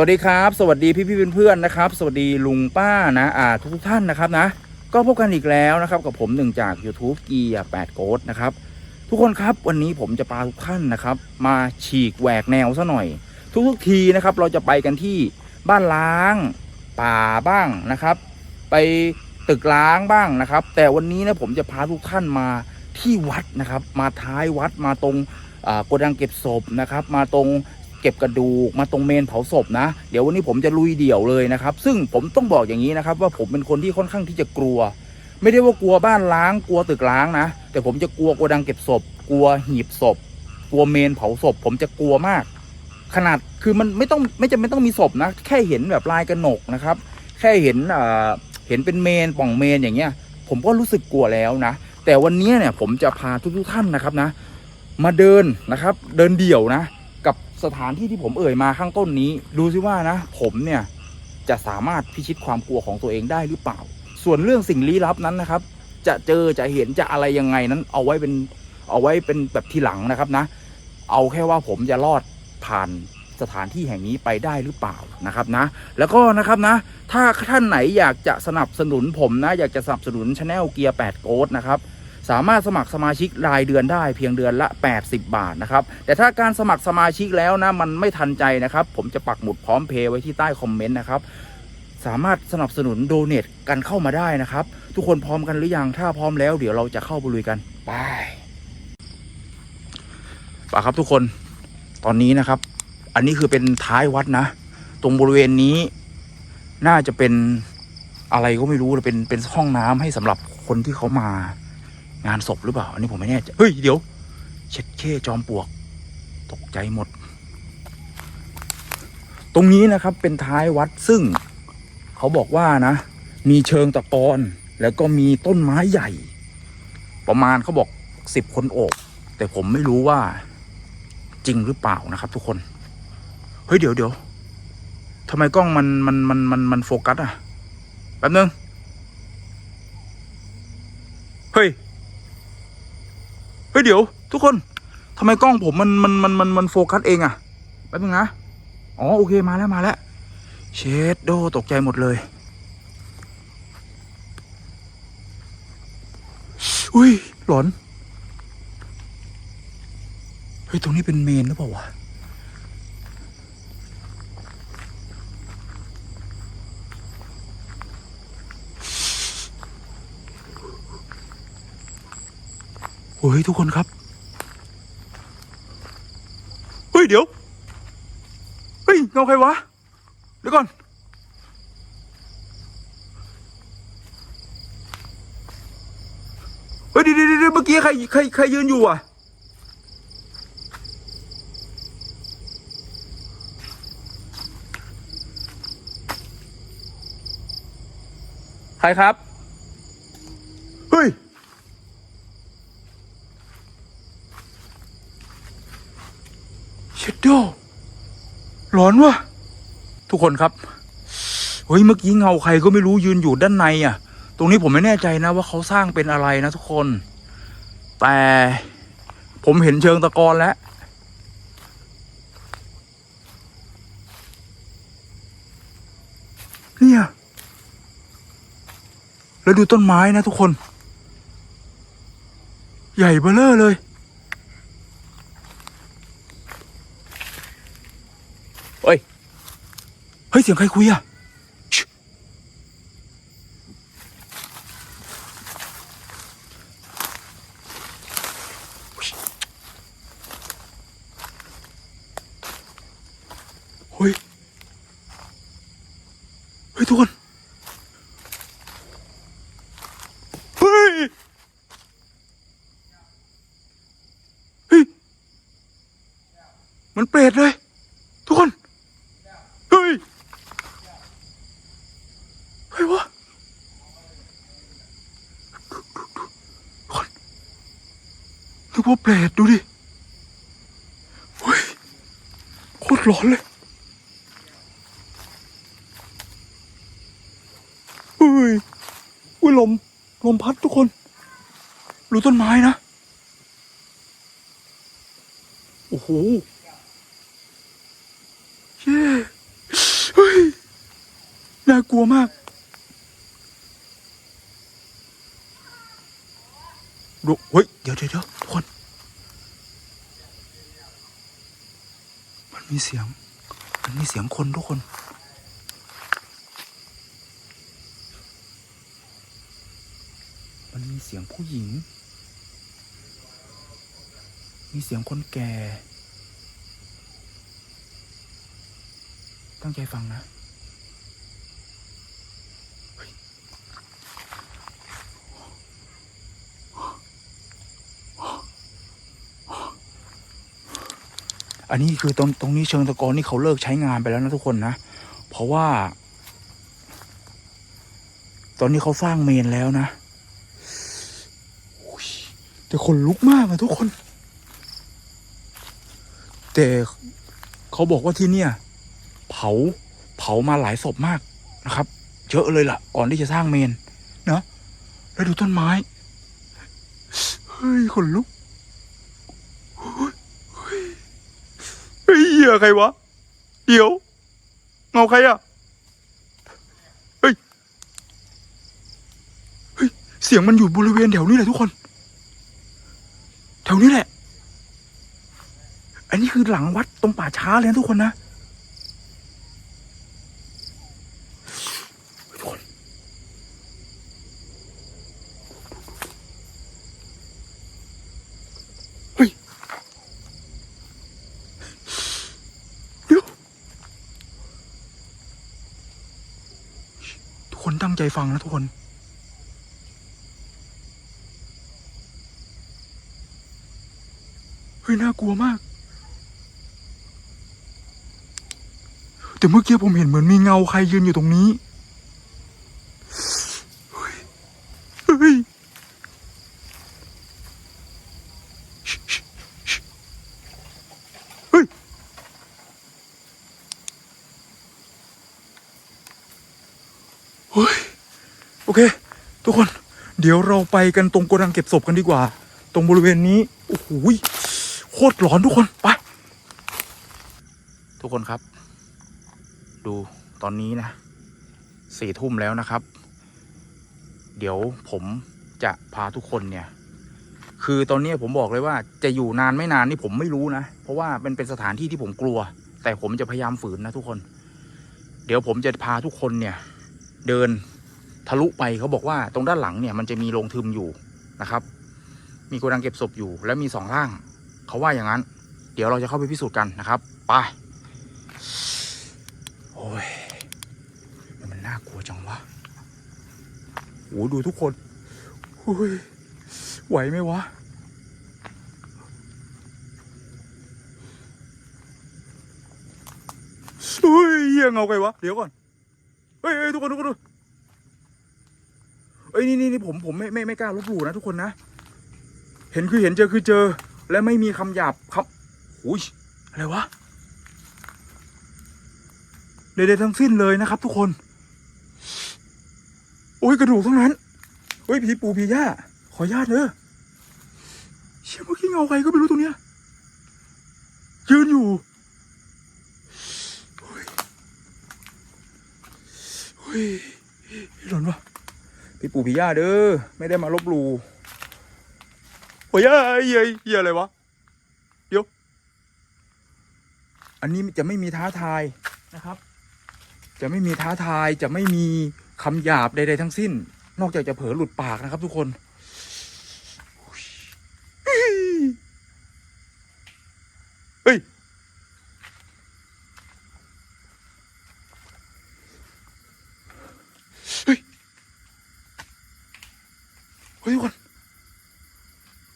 วัสดีครับ สวัสดีพี่พี่เพื่อนๆนะครับ สวัสดีลุงป้านะอ่าทุกท่านนะครับนะ ก็พบกันอีกแล้วนะครับกับผมหนึ่งจาก YouTube เกียร์8โกดนะครับทุกคนครับวันนี้ผมจะพาทุกท่านนะครับ มาฉีกแหวกแนวซะหน่อย ทุกทุกทีนะครับ เราจะไปกันที่บ้านล้าง ป่าบ้างนะครับ ไปตึกล้างบ้างนะครับ แต่วันนี้นะผมจะพาทุกท่านมาที่วัดนะครับ มาท้ายวัดมาตรงโกดังเก็บศพนะครับ มาตรง เก็บกระดูกมาตรงเมนเผาศพนะ เดี๋ยววันนี้ผมจะลุยเดี่ยวเลยนะครับ ซึ่งผมต้องบอกอย่างนี้นะครับ ว่าผมเป็นคนที่ค่อนข้างที่จะกลัว ไม่ได้ว่ากลัวบ้านล้างกลัวตึกล้างนะ แต่ผมจะกลัวโกดังเก็บศพ กลัวหีบศพ กลัวเมนเผาศพ ผมจะกลัวมาก ขนาดคือมันไม่ต้องไม่จำเป็นต้องมีศพนะ แค่เห็นแบบลายกระหนกนะครับ แค่เห็นอ่าเห็นเป็นเมนป่องเมนอย่างเงี้ย ผมก็รู้สึกกลัวแล้วนะ แต่วันนี้เนี่ยผมจะพาทุกๆท่านนะครับนะ มาเดินนะครับ เดินเดี่ยวนะ สถานที่ที่ผมเอ่ยมาข้างต้นนี้ ดูซิว่านะ ผมเนี่ยจะสามารถพิชิตความกลัวของตัวเองได้หรือเปล่า ส่วนเรื่องสิ่งลี้ลับนั้นนะครับ จะเจอจะเห็นจะอะไรยังไงนั้น เอาไว้เป็นเอาไว้เป็นแบบทีหลังนะครับนะ เอาแค่ว่าผมจะรอดผ่านสถานที่แห่งนี้ไปได้หรือเปล่านะครับนะ แล้วก็นะครับนะ ถ้าท่านไหนอยากจะสนับสนุนผมนะ อยากจะสนับสนุนช anel เกียร์8โกดนะครับ สามารถสมัครสมาชิกรายเดือนได้เพียงเดือนละ 80 บาทนะครับ แต่ถ้าการสมัครสมาชิกแล้วนะมันไม่ทันใจนะครับ ผมจะปักหมุดพร้อมเพย์ไว้ที่ใต้คอมเมนต์นะครับ สามารถสนับสนุนโดเน a กันเข้ามาได้นะครับ ทุกคนพร้อมกันหรือยังถ้าพร้อมแล้วเดี๋ยวเราจะเข้าไปลุยกันไปป่ะครับทุกคนตอนนี้นะครับ อันนี้คือเป็นท้ายวัดนะ ตรงบริเวณนี้ น่าจะเป็นอะไรก็ไม่รู้เป็นเป็นห้องน้ำให้สำหรับคนที่เขามา งานศพหรือเปล่า อันนี้ผมไม่แน่ใจเฮ้ย เดี๋ยว เช็ดเข้จอมปลวก ตกใจหมด ตรงนี้นะครับเป็นท้ายวัดซึ่ง เขาบอกว่านะ มีเชิงตะกอนแล้วก็มีต้นไม้ใหญ่ ประมาณเขาบอกสิบคนโอบ แต่ผมไม่รู้ว่าจริงหรือเปล่านะครับ ทุกคน เฮ้ยเดี๋ยวเดี๋ยวทำไมกล้องมันมันมันมันมันโฟกัสอะแป๊บนึง เฮ้ย ฮ้ยเดี๋ยว ทุกคนทำไมกล้องผมมันมันมันมันมันโฟกัสเองอะแป๊บนึงนะ อ๋อโอเคมาแล้วมาแล้ว เชดโดตกใจหมดเลย อุ้ยหลอน เฮ้ยตรงนี้เป็นเมนหรือเปล่าวะ ฮ้ยทุกคนครับ เฮ้ยเดี๋ยว เฮ้ยเงาใครวะ เดี๋ยวก่อน เฮ้ยเดี๋ยวเดี๋ยวเดี๋ยวเมื่อกี้ใครใครใครยืนอยู่อะใครครับ เฮ้ย เชดโดหลอนวะทุกคนครับ เฮ้ยเมื่อกี้เงาใครก็ไม่รู้ยืนอยู่ด้านในอะ ตรงนี้ผมไม่แน่ใจนะว่าเขาสร้างเป็นอะไรนะทุกคน แต่ผมเห็นเชิงตะกอนแล้วเนี่ยแล้วดูต้นไม้นะทุกคน ใหญ่เบ้อเร่อเลย เฮ้ย เฮ้ยเสียงใครคุยอะชิเฮ้ย เฮ้ย ทุกคน เฮ้ย เฮ้ย มันเปรตเลย ทุกคน เฮ้ยเฮ้ยวะทุกคนนึกว่าเป รตดูดิเฮ้ยโคตรร้อนเลยเฮ้ยอุ้ยลมลมพัดทุกคนดูต้นไม้นะ โอ้โหเย้ยน่ากลัวมากดูเฮ้ย เดี๋ยวเดี๋ยวเดี๋ยวทุกคน มีเสียง มันมีเสียงคนทุกคน มันมีเสียงผู้หญิง มีเสียงคนแก่ ตั้งใจฟังนะ อันนี้คือตรงตรงนี้เชิงตะกอนนี่เขาเลิกใช้งานไปแล้วนะทุกคนนะ เพราะว่า ตอนนี้เขาสร้างเมนแล้วนะโอ้ยแต่คนลุกมากอะทุกคน แต่เขาบอกว่าที่เนี่ย เผาเผามาหลายศพมากนะครับ เยอะเลยล่ะก่อนที่จะสร้างเมนนะแล้วดูต้นไม้ เฮ้ย คนลุก เฮ้ ยเหี้ยใครวะ เดี๋ยว เงาใครอะเฮ้ย เฮ้ย เสียงมันอยู่บริเวณแถวนี้แหละทุกคน แถวนี้แหละ อันนี้คือหลังวัดตรงป่าช้าเลยนะทุกคนนะเฮ้ยทุกคน เฮ้ย เดี๋ยวทุ กคนตั้งใจฟังนะทุกคน เฮ้ย น่ากลัวมาก แต่เมื่อกี้ผมเห็นเหมือนมีเงาใครยืนอยู่ตรงนี้ เฮ้ย เฮ้ยชิชิชิเฮ้ย เฮ้ยโอเค ทุกคน เดี๋ยวเราไปกันตรงโกดังเก็บศพกันดีกว่า ตรงบริเวณนี้โอ้โหโคตรหลอนทุกคนไป ทุกคนครับ ดูตอนนี้นะสี่ทุ่มแล้วนะครับ เดี๋ยวผมจะพาทุกคนเนี่ย คือตอนนี้ผมบอกเลยว่าจะอยู่นานไม่นานนี่ผมไม่รู้นะ เพราะว่ามันเป็นสถานที่ที่ผมกลัว แต่ผมจะพยายามฝืนนะทุกคน เดี๋ยวผมจะพาทุกคนเนี่ย เดินทะลุไปเขาบอกว่าตรงด้านหลังเนี่ยมันจะมีโรงทึมอยู่นะครับ มีโกดังเก็บศพอยู่ และมีสองร่าง เขาว่าอย่างนั้น เดี๋ยวเราจะเข้าไปพิสูจน์กันนะครับไปโอ้ยมันน่ากลัวจังวะโอ้ดูทุกคนโอ้ยไหวไหมวะเฮ้ยเหี้ยเงาไงวะ เดี๋ยวก่อน ฮ้ยเฮ้ยทุกคนทุกคนดูเอ้ยนี่นี่นี่ผมผมไม่ไม่ไม่กล้าลบหลู่นะทุกคนนะ เห็นคือเห็นเจอคือเจอ และไม่มีคำหยาบครับอุ้ยอะไรวะใดๆทั้งสิ้นเลยนะครับ ทุกคนโอ้ยกระดูกทั้งนั้นเฮ้ยผีปู่ผีย่าขอญาตเด้อเชี่ยเมื่อกี้เงาใครก็ไม่รู้ตรงเนี้ยยืนอยู่ ฮ้ยหลอนวะพี่ปู่พี่ย่าเด้อไม่ได้มาลบหลู่โอ้ยเอ้ยเอ้ยเหี้ยอะไรวะเดี๋ยวอันนี้จะไม่มีท้าทายนะครับ จะไม่มีท้าทายจะไม่มีคำหยาบใดๆทั้งสิ้น นอกจากจะเผลอหลุดปากนะครับทุกคนเฮ้ย เฮ้ยทุกคน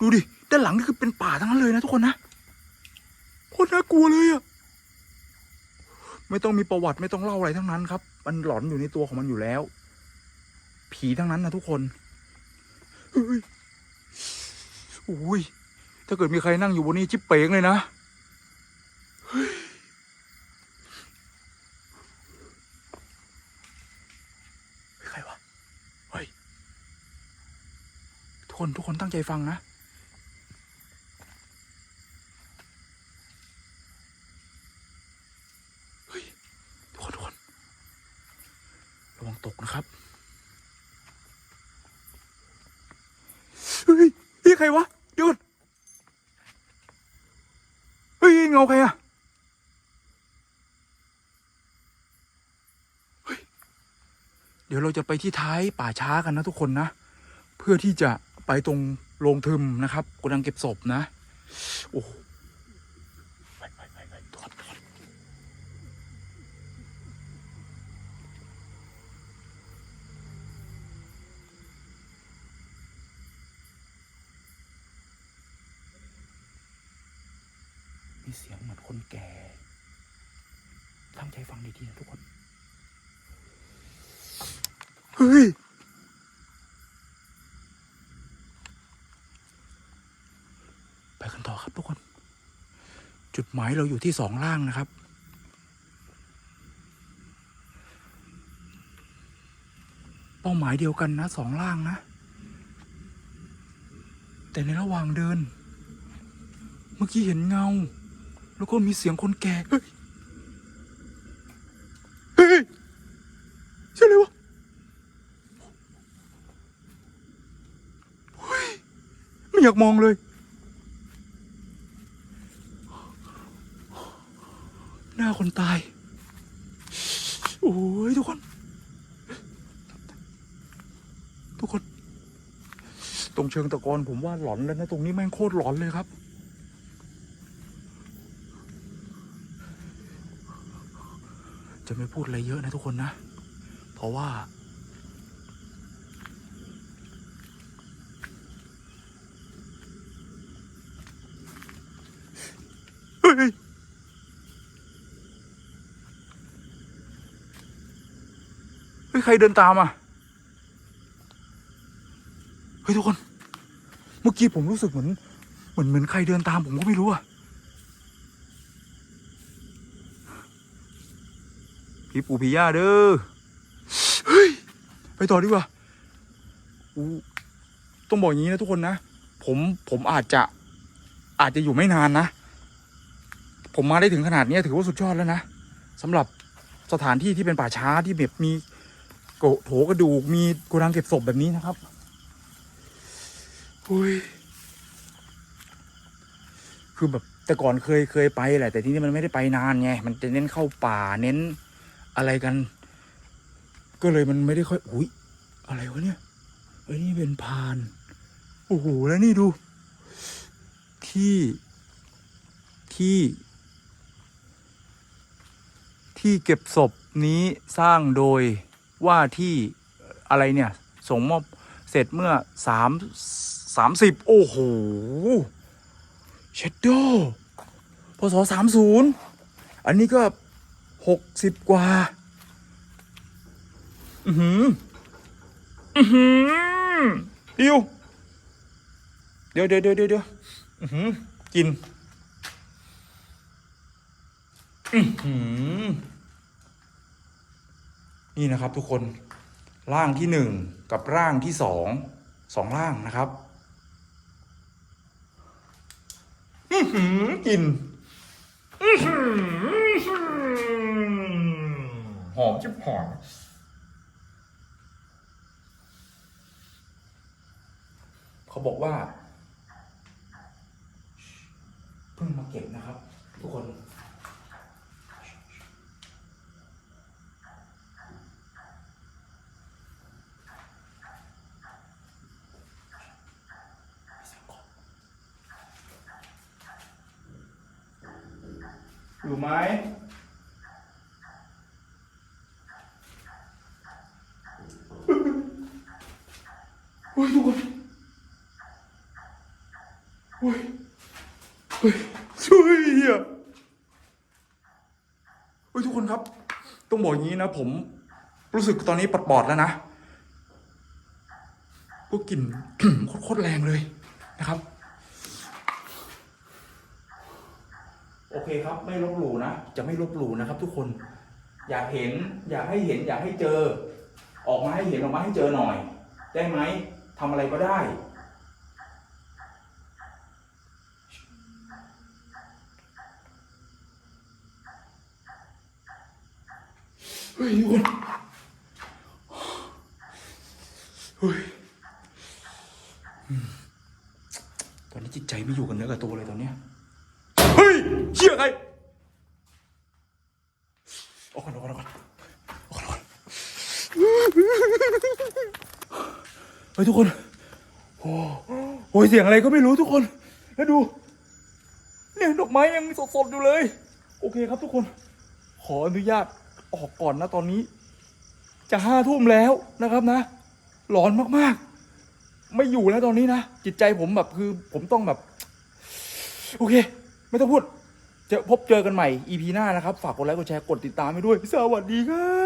ดูดิ ด้าน หลังนี่คือเป็นป่าทั้งนั้นเลยนะทุกคนนะโคตรน่ากลัวเลยอะไม่ต้องมีประวัติไม่ต้องเล่าอะไรทั้งนั้นครับ มันหลอนอยู่ในตัวของมันอยู่แล้ว ผีทั้งนั้นนะทุกคนเฮ้ยโอ้ยถ้าเกิดมีใครนั่งอยู่บนนี้จิ๊บเป๋งเลยนะเฮ้ยใครวะ เฮ้ย ทุกคนทุกคนตั้งใจฟังนะ เฮ้ย ทุกคนทุกคน ใครวะเดี๋ยวก่อนเฮ้ยเงาใครอะเฮ้ย เดี๋ยวเราจะไปที่ท้ายป่าช้ากันนะทุกคนนะ เพื่อที่จะไปตรงโรงทึมนะครับโกดังเก็บศพนะ โอ้โหไปไปไปไปถอดถอดมีเสียงเหมือนคนแก่ ตั้งใจฟังดีๆนะทุกคน เฮ้ยไปกันต่อครับทุกคน จุดหมายเราอยู่ที่สองล่างนะครับเป้าหมายเดียวกันนะสองล่างนะ แต่ในระหว่างเดิน เมื่อกี้เห็นเงา แล้วก็มีเสียงคนแก่เฮ้ย เฮ้ยใช่เลยวะเฮ้ย ไม่ อยากมองเลย หน้าคนตาย โอ้ยทุกคน ทุกคน ตรงเชิงตะกอนผมว่าหลอนแล้วนะตรงนี้แม่งโคตรหลอนเลยครับจะไม่พูดอะไรเยอะนะทุกคนนะ เพราะว่า ฮ้ยเฮ้ย ใครเดินตามอะ เฮ้ย ทุกคน เมื่อกี้ผมรู้สึกเหมือน เหมือนเหมือนใครเดินตามผมก็ไม่รู้อะพี่ปู่พี่ย่าเด้อ เฮ้ย ไปต่อดีกว่าอู้ต้องบอกอย่างนี้นะทุกคนนะ ผมผมอาจจะอาจจะอยู่ไม่นานนะ ผมมาได้ถึงขนาดนี้ถือว่าสุดยอดแล้วนะสำหรับสถานที่ที่เป็นป่าช้าที่แบบมีโกโถกระดูกมีโกดังเก็บศพแบบนี้นะครับอุ้ยคือแบบแต่ก่อนเคยเคยไปแหละ แต่ที่นี่มันไม่ได้ไปนานไง มันจะเน้นเข้าป่าเน้นอะไรกัน ก็เลยมันไม่ได้ค่อยอุ้ยอะไรวะเนี่ยเอ้นี่เป็นพานโอ้โหแล้วนี่ดู ที่ที่ ที่เก็บศพนี้สร้างโดยว่าที่อะไรเนี่ย ส่งมอบเสร็จเมื่อสามสามสิบโอ้โหเชดโดพศสามศูนย์อันนี้ก็หกสิบกว่า อือหือ อือหือดิวเดี๋ยวเดี๋ยวเดี๋ยวเดี๋ยวอือหือกิน นี่นะครับ ทุกคน ร่างที่หนึ่งกับร่างที่สองสองร่างนะครับอื้อหือกินหอหอมชิบหอมเขาบอกว่า เพิ่งมาเก็บนะครับ ทุกคน อยู่ไหมโอ้ยทุกคนโอ้ยเฮ้ยช่วยอะโอ้ยทุกคนครับ ต้องบอกอย่างนี้นะผมรู้สึกตอนนี้ปอดแล้วนะพวกกลิ่นโคตรแรงเลยนะครับ โอ เคครับ ไม่ลบหลู่นะจะไม่ลบหลู่นะครับ ทุกคน อยากเห็น อยากให้เห็น อยากให้เจอ ออกมาให้เห็นออกมาให้เจอหน่อย ได้ไหมทำอะไรก็ได้ เฮ้ยทุกคนเฮ้ยอืมจิตใจไม่อยู่กับเนื้อกับตัวเลยตอนเนี้ย เชี่ยใครออกก่อนออกก่อนออกก่อนออกก่อนออกก่อนเฮ้ยทุกคนโอ้โหเสียงอะไรก็ไม่รู้ทุกคนแล้วดูเนี่ยดอกไม้ยังสดๆอยู่เลย โอเคครับทุกคน ขออนุญาตออกก่อนนะตอนนี้ จะห้าทุ่มแล้วนะครับนะหลอนมากๆ ไม่อยู่แล้วตอนนี้นะ จิตใจผมแบบคือผมต้องแบบ โอเค ไม่ต้องพูด เจอพบเจอกันใหม่ EP หน้านะครับ ฝากกดไลค์กดแชร์กดติดตามให้ด้วย สวัสดีครับ